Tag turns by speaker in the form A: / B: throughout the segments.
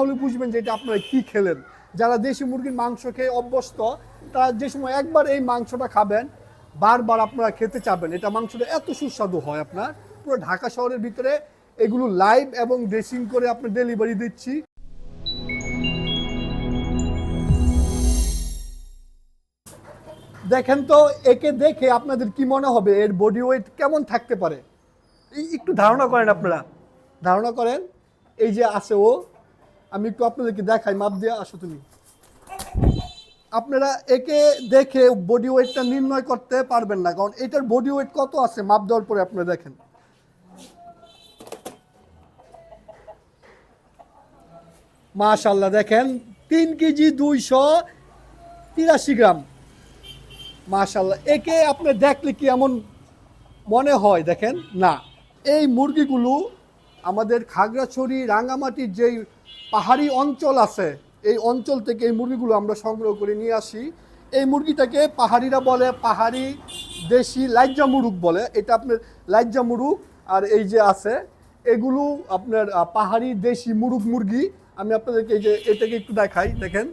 A: তাহলে বুঝবেন যে এটা আপনারা কি খেলেন। যারা দেশি মুরগির মাংস খেয়ে অভ্যস্ত, তারা যে সময় একবার এই মাংসটা খাবেন, বারবার আপনারা খেতে চাবেন। এটা মাংসটা এত সুস্বাদু হয় আপনার। পুরো ঢাকা শহরের ভিতরে এগুলো লাইভ এবং ড্রেসিং করে আপনার ডেলিভারি দিচ্ছি। দেখেন তো, একে দেখে আপনাদের কি মনে হবে? এর বডি ওয়েট কেমন থাকতে পারে? একটু ধারণা করেন আপনারা। ধারণা করেন, এই যে আছে ও আমি একটু আপনাদেরকে দেখাই, মাপ দিয়ে আসো তুমি। আপনারা একে দেখে বডি ওয়েটটা নির্ণয় করতে পারবেন না, কারণ এটার বডি ওয়েট কত আছে মাপ দেওয়ার পরে আপনারা দেখেন। মাশাল্লাহ দেখেন, তিন কেজি দুইশো তিরাশি গ্রাম। মাশাল্লাহ একে আপনি দেখলে কি এমন মনে হয়, দেখেন? না, এই মুরগিগুলো আমাদের খাগড়াছড়ি, রাঙ্গামাটির যেই পাহাড়ি অঞ্চল আছে, এই অঞ্চল থেকে এই মুরগিগুলো আমরা সংগ্রহ করে নিয়ে আসি। এই মুরগিটাকে পাহাড়িরা বলে, পাহাড়ি দেশি লাইজ্জা মুরুগ বলে। এটা আপনার লাইজ্জা মুরুগ আর এই যে আছে, এগুলো আপনার পাহাড়ি দেশি মুরুগ মুরগি। আমি আপনাদেরকে এই যে এটাকে একটু দেখাই, দেখেন।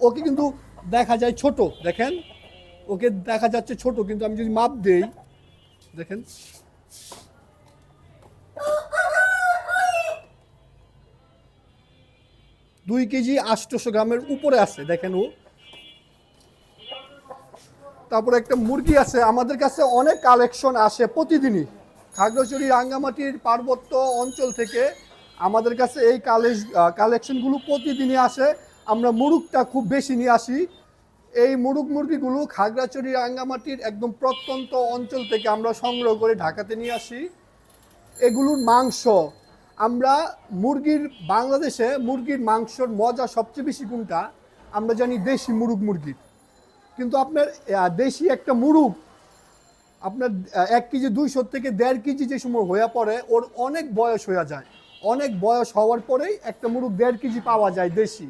A: ওকে কিন্তু দেখা যায় ছোট, দেখেন। ওকে দেখা যাচ্ছে ছোট, কিন্তু আমি যদি মাপ দেই, দেখেন। দুই কেজি আষ্টশো গ্রামের উপরে আছে, দেখেন ও। তারপরে একটা মুরগি আছে, আমাদের কাছে অনেক কালেকশন আসে প্রতিদিনই। খাগড়াছড়ি, রাঙ্গামাটির পার্বত্য অঞ্চল থেকে আমাদের কাছে এই কালেজ কালেকশনগুলো প্রতিদিনই আসে। আমরা মুরুগটা খুব বেশি নিয়ে আসি। এই মুরুগ মুরগিগুলো খাগড়াছড়ি, রাঙ্গামাটির একদম প্রত্যন্ত অঞ্চল থেকে আমরা সংগ্রহ করে ঢাকাতে নিয়ে আসি। এগুলোর মাংস আমরা মুরগির বাংলাদেশে মুরগির মাংসর মজা সবচেয়ে বেশি কোনটা? আমরা জানি দেশি মুরুগ মুরগির কিন্তু আপনার দেশি একটা মুরুগ, আপনার এক কেজি দুইশো থেকে দেড় কেজি যে সময় হয়ে পড়ে, ওর অনেক বয়স হয়ে যায়। অনেক বয়স হওয়ার পরেই একটা মুরুগ দেড় কেজি পাওয়া যায় দেশি।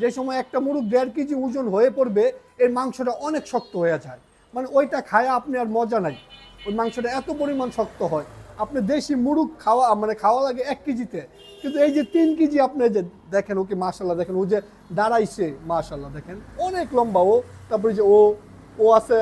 A: যে সময় একটা মুরুগ দেড় কেজি ওজন হয়ে পড়বে, এর মাংসটা অনেক শক্ত হয়ে যায়। মানে ওইটা খায় আপনি আর মজা নাই। ওই মাংসটা এত পরিমাণ শক্ত হয়। আপনি দেশি মুরুগ খাওয়া মানে খাওয়া লাগে এক কেজিতে। কিন্তু এই যে তিন কেজি আপনি যে দেখেন ওকে মাশাল্লাহ দেখেন, ও যে দাঁড়াইছে মাশাল্লাহ দেখেন, অনেক লম্বা ও। তারপরে যে ও ও আছে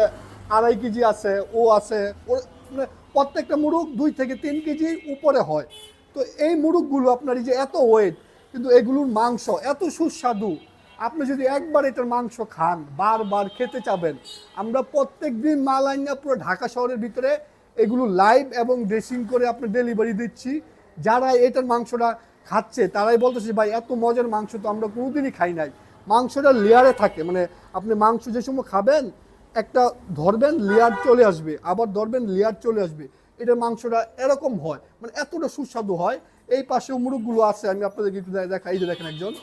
A: আড়াই কেজি আছে, ও আছে ও মানে প্রত্যেকটা মুরুগ দুই থেকে তিন কেজি উপরে হয়। তো এই মুরুগগুলো আপনার এই যে এত ওয়েট কিন্তু এগুলোর মাংস এত সুস্বাদু। আপনি যদি একবার এটার মাংস খান, বারবার খেতে চাবেন, আমরা প্রত্যেক দিন মাল আইনা পুরো ঢাকা শহরের ভিতরে এগুলো লাইভ এবং ড্রেসিং করে আপনি ডেলিভারি দিচ্ছি। যারা এটার মাংসটা খাচ্ছে, তারাই বলতেছে ভাই, এত মজার মাংস তো আমরা কোনোদিনই খাই নাই। মাংসটা লেয়ারে থাকে মানে আপনি মাংস যে সময় খাবেন, একটা ধরবেন লেয়ার চলে আসবে, আবার ধরবেন লেয়ার চলে আসবে। এটার মাংসটা এরকম হয় মানে এতটা সুস্বাদু হয়। এই পাশেও মুরগগুলো আছে, আমি আপনাদেরকে একটু দে- দেখাই, এই যে দেখেন একজন।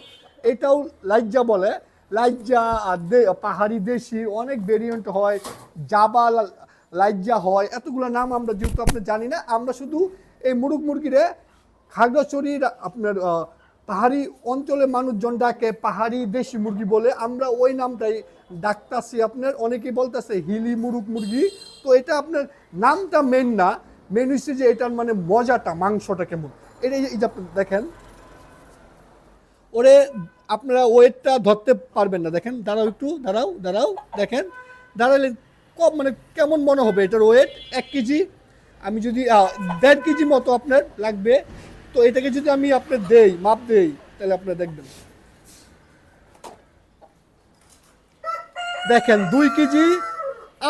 A: এটাও লাইজ্জা বলে। লাইজ্জা আর পাহাড়ি দেশি, অনেক ভেরিয়েন্ট হয়। জাবা লা- লাইজ্জা হয়। এতগুলো নাম আমরা যেহেতু আপনি জানি না, আমরা শুধু এই মুরগ মুরগিরে খাগড়াছড়ির আপনার পাহাড়ি অঞ্চলের মানুষজন ডাকে, পাহাড়ি দেশি মুরগি বলে। আমরা ওই নামটাই ডাকতাছি আপনার, অনেকেই বলতেছে হিলি মুরগ মুরগি। তো এটা আপনার নামটা মেন না মেন হচ্ছে যে এটার মানে মজাটা, মাংসটা কেমন? এটা এই যে দেখেন। ওরে আপনারা ওয়েটটা ধরতে পারবেন না, দেখেন, দাঁড়াও একটু, দাঁড়াও দাঁড়াও, দেখেন। দাঁড়ালে কম মানে কেমন মনে হবে? এটার ওয়েট এক কেজি? আমি যদি দেড় কেজি মতো আপনার লাগবে, তো এটাকে যদি আমি আপনার দেই, মাপ দেই, তাহলে আপনার দেখবেন। দেখেন, দুই কেজি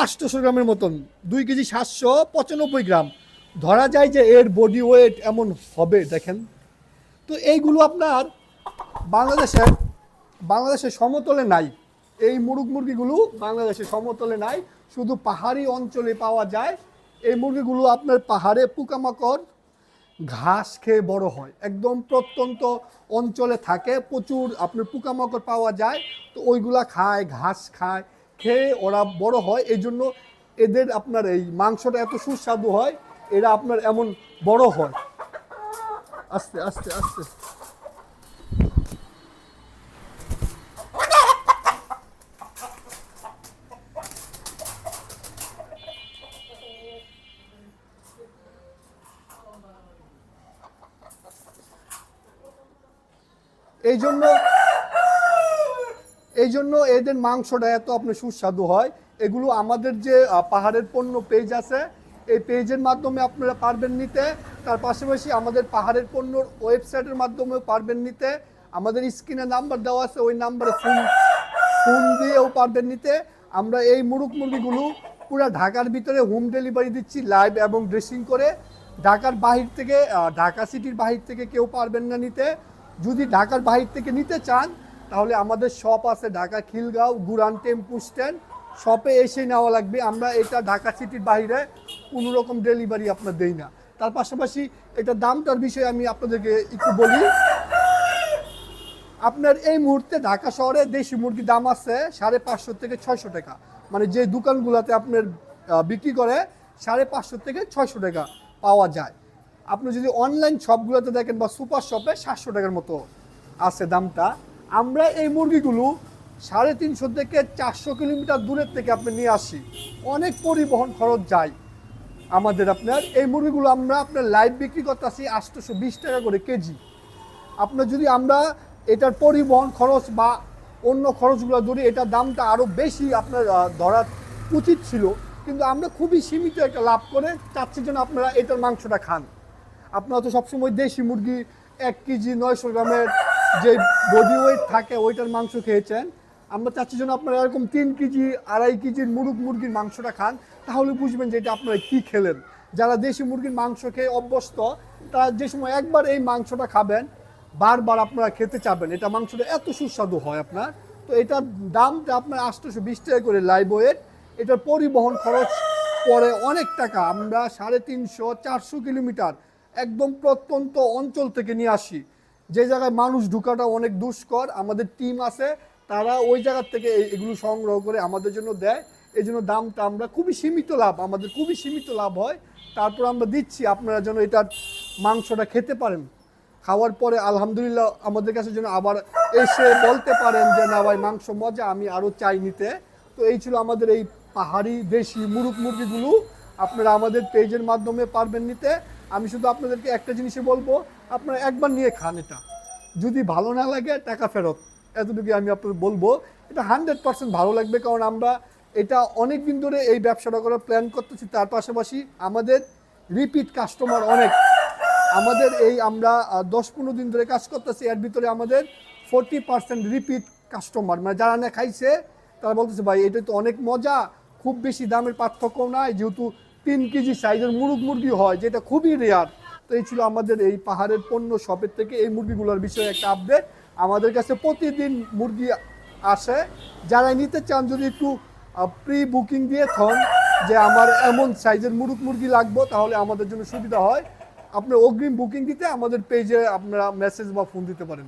A: আটশোশো গ্রামের মতন, দুই কেজি সাতশো পঁচানব্বই গ্রাম। ধরা যায় যে এর বডি ওয়েট এমন হবে, দেখেন। তো এইগুলো আপনার বাংলাদেশের বাংলাদেশের সমতলে নাই। এই মুরগ মুরগিগুলো বাংলাদেশের সমতলে নাই। শুধু পাহাড়ি অঞ্চলে পাওয়া যায়, এই মুরগিগুলো আপনার পাহাড়ে পোকামাকড়, ঘাস খেয়ে বড় হয়। একদম প্রত্যন্ত অঞ্চলে থাকে, প্রচুর আপনার পোকামাকড় পাওয়া যায়, তো ওইগুলা খায়, ঘাস খায়, খেয়ে ওরা বড় হয়। এই জন্য এদের আপনার এই মাংসটা এত সুস্বাদু হয়, এরা আপনার এমন বড় হয়। আস্তে আস্তে আস্তে। এই জন্য এই জন্য এদের মাংসটা এত আপনার সুস্বাদু হয়। এগুলো আমাদের যে পাহাড়ের পণ্য পেজ আছে, এই পেজের মাধ্যমে আপনারা পারবেন নিতে। তার পাশাপাশি আমাদের পাহাড়ের পণ্যর ওয়েবসাইটের মাধ্যমেও পারবেন নিতে। আমাদের স্ক্রিনে নাম্বার দেওয়া আছে, ওই নাম্বারে ফোন ফোন দিয়েও পারবেন নিতে। আমরা এই মুরুগ মুরগিগুলো পুরো ঢাকার ভিতরে হোম ডেলিভারি দিচ্ছি লাইভ এবং ড্রেসিং করে। ঢাকার বাহির থেকে ঢাকা সিটির বাহির থেকে কেউ পারবেন না নিতে। যদি ঢাকার বাহির থেকে নিতে চান, তাহলে আমাদের শপ আছে ঢাকা খিলগাঁও, গুরান টেম্পু স্ট্যান্ড। শপে এসে নেওয়া লাগবে। আমরা এটা ঢাকা সিটির বাইরে কোনো রকম ডেলিভারি আপনার দেই না। তার পাশাপাশি এটা দামটার বিষয়ে আমি আপনাদেরকে একটু বলি। আপনার এই মুহূর্তে ঢাকা শহরে দেশি মুরগির দাম আছে সাড়ে পাঁচশো থেকে ছয়শো টাকা। মানে যে দোকানগুলোতে আপনার বিক্রি করে, সাড়ে পাঁচশো থেকে ছয়শো টাকা পাওয়া যায়। আপনি যদি অনলাইন শপগুলোতে দেখেন বা সুপার শপে সাতশো টাকার মতো আছে দামটা আমরা এই মুরগিগুলো সাড়ে তিনশো থেকে চারশো কিলোমিটার দূরের থেকে আপনি নিয়ে আসি। অনেক পরিবহন খরচ যায়। আমাদের আপনার এই মুরগিগুলো আমরা আপনার লাইভ বিক্রি করতেছি আটশোশো বিশ টাকা করে কেজি। আপনার যদি আমরা এটার পরিবহন খরচ বা অন্য খরচগুলো ধরি এটার দামটা আরও বেশি আপনার আহ, ধরা উচিত ছিল। কিন্তু আমরা খুবই সীমিত একটা লাভ করে চাচ্ছি যেন আপনারা এটার মাংসটা খান। আপনারা তো সবসময় দেশি মুরগি এক কেজি নয়শো গ্রামের যে বডি ওয়েট থাকে, ওইটার মাংস খেয়েছেন। আমরা চাচ্ছি যেন আপনারা এরকম তিন কেজি, আড়াই কেজির মুরগ মুরগির মাংসটা খান, তাহলে বুঝবেন যে এটা আপনারা কী খেলেন। যারা দেশি মুরগির মাংস খেয়ে অভ্যস্ত, তারা যে সময় একবার এই মাংসটা খাবেন, বারবার আপনারা খেতে চাবেন। এটা মাংসটা এত সুস্বাদু হয় আপনার। তো এটার দামটা আপনার আটশোশো বিশ টাকা করে লাইভ ওয়েট এটার পরিবহন খরচ পরে অনেক টাকা। আমরা সাড়ে তিনশো, চারশো কিলোমিটার একদম প্রত্যন্ত অঞ্চল থেকে নিয়ে আসি। যে জায়গায় মানুষ ঢুকাটা অনেক দুষ্কর, আমাদের টিম আছে, তারা ওই জায়গার থেকে এগুলো সংগ্রহ করে আমাদের জন্য দেয়। এই জন্য দামটা আমরা খুবই সীমিত লাভ, আমাদের খুবই সীমিত লাভ হয়। তারপর আমরা দিচ্ছি, আপনারা যেন এটার মাংসটা খেতে পারেন। খাওয়ার পরে আলহামদুলিল্লাহ আমাদের কাছে যেন আবার এসে বলতে পারেন যে, না ভাই, মাংস মজা, আমি আরও চাই নিতে। তো এই ছিল আমাদের এই পাহাড়ি দেশি মুরগ মুরগিগুলো। আপনারা আমাদের পেজের মাধ্যমে পারবেন নিতে। আমি শুধু আপনাদেরকে একটা জিনিসই বলব, আপনারা একবার নিয়ে খান এটা। যদি ভালো না লাগে, টাকা ফেরত। এতটুকু আমি আপনাদের বলব। এটা হান্ড্রেড পার্সেন্ট ভালো লাগবে, কারণ আমরা এটা অনেক দিন ধরে এই ব্যবসাটা করার প্ল্যান করতেছি। তার পাশাপাশি আমাদের রিপিট কাস্টমার অনেক। আমাদের এই আমরা দশ পনেরো দিন ধরে কাজ করতেছি, এর ভিতরে আমাদের ফোরটি পার্সেন্ট রিপিট কাস্টমার মানে যারা না খাইছে, তারা বলতেছে, ভাই এটা তো অনেক মজা। খুব বেশি দামের পার্থক্য নাই, যেহেতু তিন কেজি সাইজের মুরগ মুরগি হয়, যেটা খুবই রেয়ার তো এই ছিল আমাদের এই পাহাড়ের পণ্য শপের থেকে এই মুরগিগুলোর বিষয়ে একটা আপডেট আমাদের কাছে প্রতিদিন মুরগি আসে। যারা নিতে চান, যদি একটু প্রি বুকিং দিয়ে থন যে আমার এমন সাইজের মুরগ মুরগি লাগবো, তাহলে আমাদের জন্য সুবিধা হয়। আপনার অগ্রিম বুকিং দিতে আমাদের পেজে আপনারা মেসেজ বা ফোন দিতে পারেন।